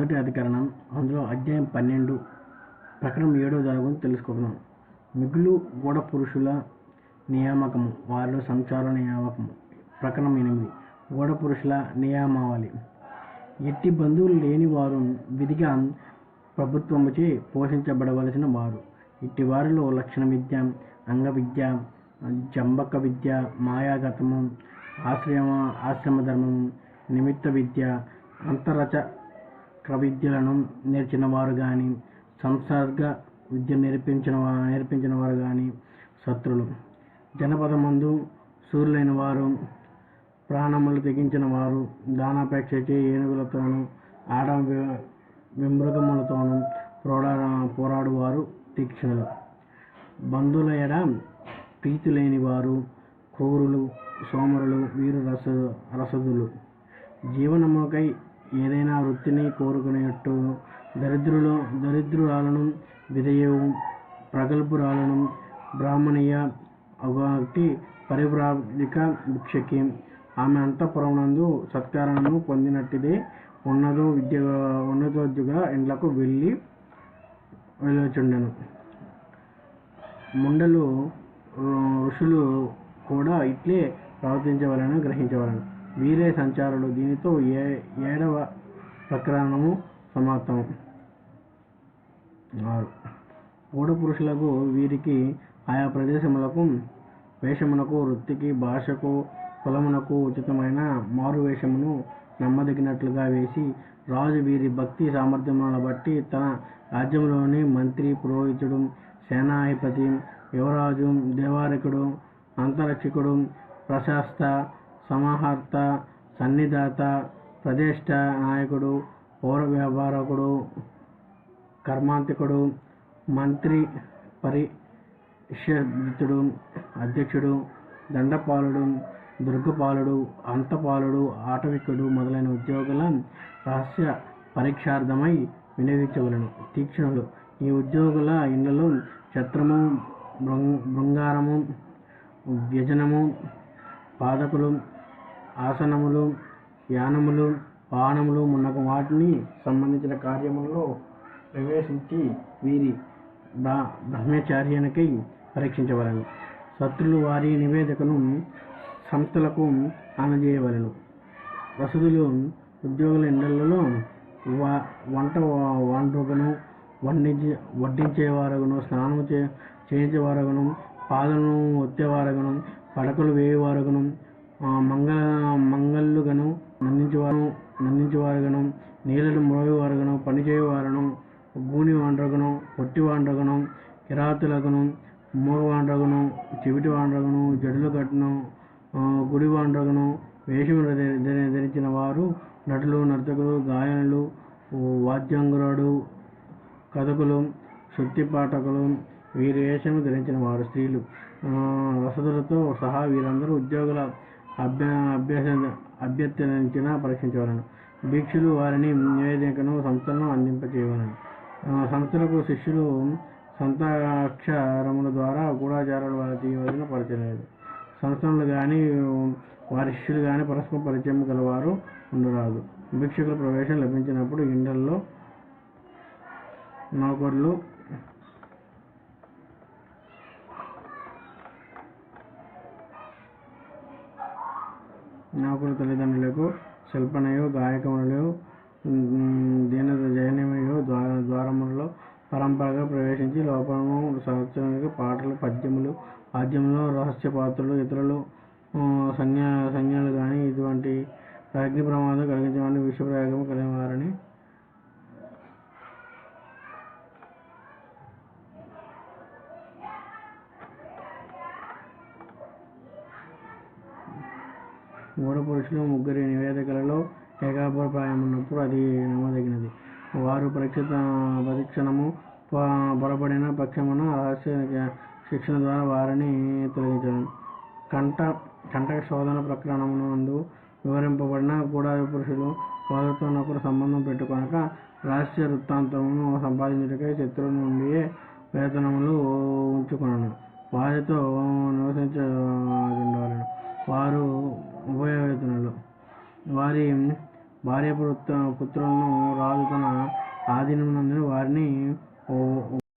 మొదటి అధికరణం అందులో అధ్యాయం పన్నెండు ప్రకరణం ఏడో జరుగును తెలుసుకుందాం. మిగులు గూఢ పురుషుల నియామకము వారిలో సంచార నియామకము. ప్రకరణం ఎనిమిది. గూఢ పురుషుల నియామావళి. ఎట్టి బంధువులు లేని వారు విధిగా ప్రభుత్వముచే పోషించబడవలసిన వారు. ఇట్టి వారిలో లక్షణ విద్య అంగ విద్య జంబక విద్య మాయాగతము ఆశ్రమ ఆశ్రమ ధర్మము నిమిత్త విద్య అంతరచ విద్యలను నేర్చిన వారు కానీ సంసర్గ విద్య నేర్పించిన నేర్పించిన వారు కానీ శత్రులు. జనపదమందు సూర్యులైన వారు ప్రాణములు తెగించిన వారు దానాపేక్షచే ఏనుగులతోనూ ఆడ విమృగములతోనూ పోరా పోరాడువారు తీక్షణులు. బంధువుల ఎడ ప్రీతి లేని వారు క్రూరులు సోమరులు వీరు రస రసదులు. జీవనముకై ఏదైనా వృత్తిని కోరుకునేట్టు దరిద్రులు దరిద్రురాలను విధేయవు ప్రగల్భురాలను బ్రాహ్మణీయ ఒకటి పరివ్రాజిక భిక్షకి. ఆమె అంతఃపురమునందు సత్కారణము పొందినట్టిదే ఉన్నదో విద్య ఉన్నతోద్యుగా ఇండ్లకు వెళ్ళి వెళ్ళచుండెను ముండలు ఋషులు కూడా ఇట్లే ప్రవర్తించవలను గ్రహించవలను. వీరే సంచారులు. దీనితో ఏ ఏడవ ప్రకరణము సమాప్తము. ఆరు. గూఢ పురుషులకు వీరికి ఆయా ప్రదేశములకు వేషమునకు వృత్తికి భాషకు కులమునకు ఉచితమైన మారు వేషమును నమ్మదగినట్లుగా వేసి రాజు వీరి భక్తి సామర్థ్యములను బట్టి తన రాజ్యంలోని మంత్రి పురోహితుడు సేనాధిపతి యువరాజు దేవారకుడు అంతరక్షకుడు ప్రశాస్త సమాహర్త సన్నిధాత ప్రదేష్ట నాయకుడు పౌర వ్యాపారకుడు కర్మాంతకుడు మంత్రి పరిషద్తుడు అధ్యక్షుడు దండపాలుడు దుర్గపాలుడు అంతపాలుడు ఆటవికుడు మొదలైన ఉద్యోగుల రహస్య పరీక్షార్థమై వినియోగించవలను. తీక్షణులు ఈ ఉద్యోగుల ఇళ్ళలో ఛత్రము బృంగారము వ్యజనము పాదకులు ఆసనములు యానములు వాహనములు మున్నగు వాటిని సంబంధించిన కార్యములలో ప్రవేశించి వీరి బ్ర- బ్రహ్మచార్యానికై పరీక్షించవలను. శత్రులు వారి నివేదికను సంస్థలకు అందజేయవలను. వసతులు ఉద్యోగుల ఇండలలో వా వంట వ- వండుకను వండించే వడ్డించేవారగును స్నానం చే చేయించేవారగును పాలను ఒత్తేవారగును పడకలు వేయవారగును మంగళ మంగళ్ళుగను నందించేవారు నందించేవారుగను నీళ్ళను మ్రోగేవారుగను పని పనిచేయవారును గూని వాండ్రగును పొట్టి వాండ్రగును కిరాతులగును మూగ వాండ్రగును చెవిటి వాండ్రగును జడులు కట్టును గుడి వాండ్రగును వేషము ధరించిన వారు నటులు నర్తకులు గాయనులు వాద్యంగురుడు కథకులు శుద్ధి పాఠకులు వీరి వేషము ధరించిన వారు స్త్రీలు. రసదులతో సహా వీరందరూ ఉద్యోగుల అభ్య అభ్యాస అభ్యర్థించిన పరీక్షించవలను భిక్షులు వారిని నివేదికను సంస్థలను అందింపచేయవలను సంస్థలకు శిష్యులు సంతాక్షరముల ద్వారా గూఢాచారాలు వారు తీయవలసిన పరిచయలేదు. సంస్థలు కానీ వారి శిష్యులు కానీ పరస్పర పరిచయం గలవారు ఉండరాదు. భిక్షకుల ప్రవేశం లభించినప్పుడు ఇండల్లో నౌకర్లు నౌకరు తల్లిదండ్రులకు శిల్పనయో గాయకములు దీన జయనమయో ద్వార ద్వారములలో పరంపరగా ప్రవేశించి లోపము సంవత్సరానికి పాటలు పద్యములు వాద్యములు రహస్య పాత్రలు ఇతరులు సంజ్ఞ సంజ్ఞలు కానీ ఇటువంటి అగ్ని ప్రమాదం కలిగించమని విష ప్రయోగం కలిగిన వారిని పురుషులు ముగ్గురి నివేదికలలో ఏకాభిప్రాయం ఉన్నప్పుడు అది నమ్మదగినది. వారు పరీక్ష పరీక్షణము ప- పొరపడిన పక్షమున రహస్య శిక్షణ ద్వారా వారిని తొలగించడం. కంట కంటక శోధన ప్రకరణమునందు వివరింపబడిన కూడా పురుషులు వారితో సంబంధం పెట్టుకొనక రహస్య వృత్తాంతమును సంపాదించుటకై శత్రువు నుండి వేతనములు ఉంచుకున్నాను వారితో నివసించగలవాలను భార్యాపుత్రులను రాజు తన ఆధీనమునందున వారిని